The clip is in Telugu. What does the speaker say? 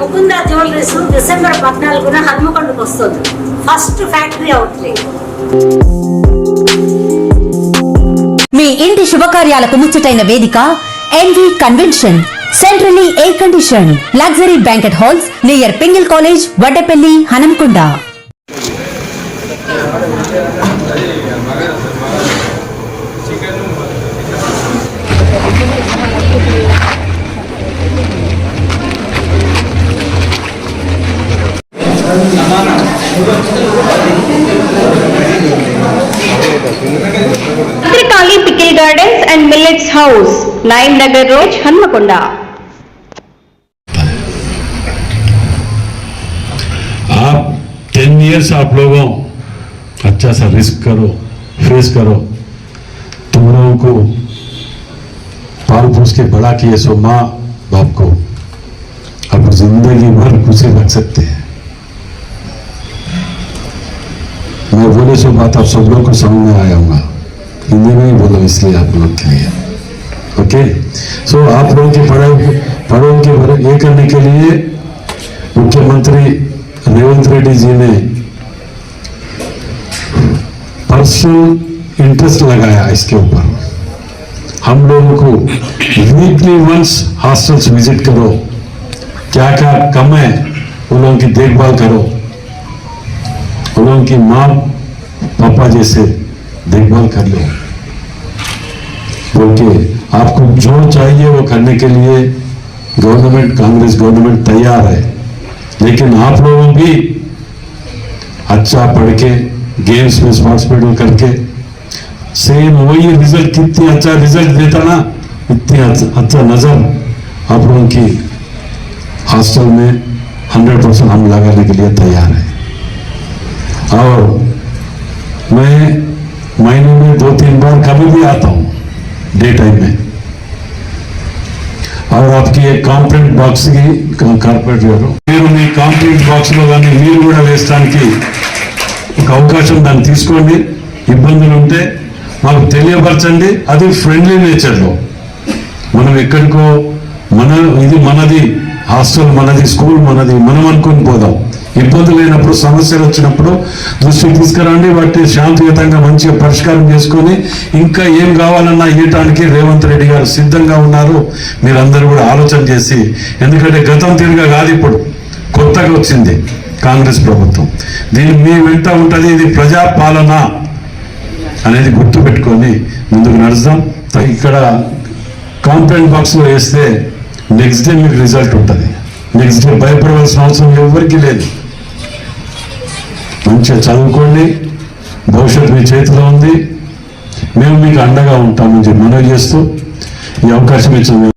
ముకుంద జ్యువెలరీస్ డిసెంబర్ పద్నాలుగున హన్మకొండకు వస్తుంది. ఫస్ట్ ఫ్యాక్టరీ అవుట్లే మీ ఇంటి శుభకార్యాలకు ముచ్చటైన వేదిక N V convention centrally air condition luxury banquet halls near Pingle college Vaddepalli Hanamkonda Trikali Pickle Gardens and Millets House, Naim Nagar Road, Hanmakonda. आप टेन इयर्स आप लोगों अच्छा सा रिस्क करो फेस करो तुम लोगों को पाल पोस के बड़ा किए सो माँ बाप को अब ज़िंदगी भर खुशी रख सकते हैं मैं बोले सो बात आप सब लोग को समझ में आया होगा हिंदी में ही बोलो, इसलिए आप लोग के लिए ओके सो आप लोगों की पढ़ाई पढ़ाई के ये करने के लिए मुख्यमंत्री रेवंत रेड्डी जी ने पर्सनल इंटरेस्ट लगाया इसके ऊपर। हम लोगों को वीकली वंस हॉस्टल्स विज़िट करो। क्या क्या कम है, उन लोगों की देखभाल करो। लोगों की माँ पापा जैसे देखभाल कर लो। बोल के आपको जो चाहिए वो करने के लिए गवर्नमेंट कांग्रेस गवर्नमेंट तैयार है। लेकिन आप लोगों भी अच्छा पढ़ के गेम्स में पार्टिसिपेट करके सेम वही रिज़ल्ट कितनी अच्छा रिज़ल्ट देता ना इतनी अच्छा, अच्छा नज़र आप लोगों की हॉस्टल में हंड्रेड परसेंट हम लगाने के लिए तैयार है। और मैं महीने में दो तीन बार कभी भी आता हूँ डे टाइम में और आपकी एक కాంప్లైంట్ బాక్స్ కి కార్పొరేట్ గారు మీరు మీ కాంప్లైంట్ బాక్స్ లో కానీ మీరు కూడా వేయడానికి ఒక అవకాశం దాన్ని తీసుకోండి ఇబ్బందులు ఉంటే మాకు తెలియపరచండి అది ఫ్రెండ్లీ నేచర్లో మనం ఎక్కడికో మన ఇది మనది హాస్టల్ మనది స్కూల్ మనది మనం అనుకుని పోదాం ఇబ్బందులు లేనప్పుడు సమస్యలు వచ్చినప్పుడు దృష్టికి తీసుకురండి. వాటిని శాంతియుతంగా మంచిగా పరిష్కారం చేసుకొని ఇంకా ఏం కావాలన్నా ఇవ్వటానికి రేవంత్ రెడ్డి గారు సిద్ధంగా ఉన్నారు. మీరందరూ కూడా ఆలోచన చేసి ఎందుకంటే గతం తిరిగా కాదు ఇప్పుడు. కొత్తగా వచ్చింది కాంగ్రెస్ ప్రభుత్వం. దీన్ని మీ వెంట ఉంటుంది ఇది ప్రజాపాలన అనేది గుర్తుపెట్టుకొని ముందుకు నడుద్దాం. ఇక్కడ కాంప్లైంట్ బాక్స్లో వేస్తే నెక్స్ట్ డే మీకు రిజల్ట్ ఉంటుంది. నెక్స్ట్ డే భయపడవలసిన అవసరం ఎవరికీ లేదు. మంచిగా చదువుకోండి. భవిష్యత్తు మీ చేతిలో ఉంది. మేము మీకు అండగా ఉంటామని చెప్పి మనవి చేస్తూ ఈ అవకాశం ఇచ్చిన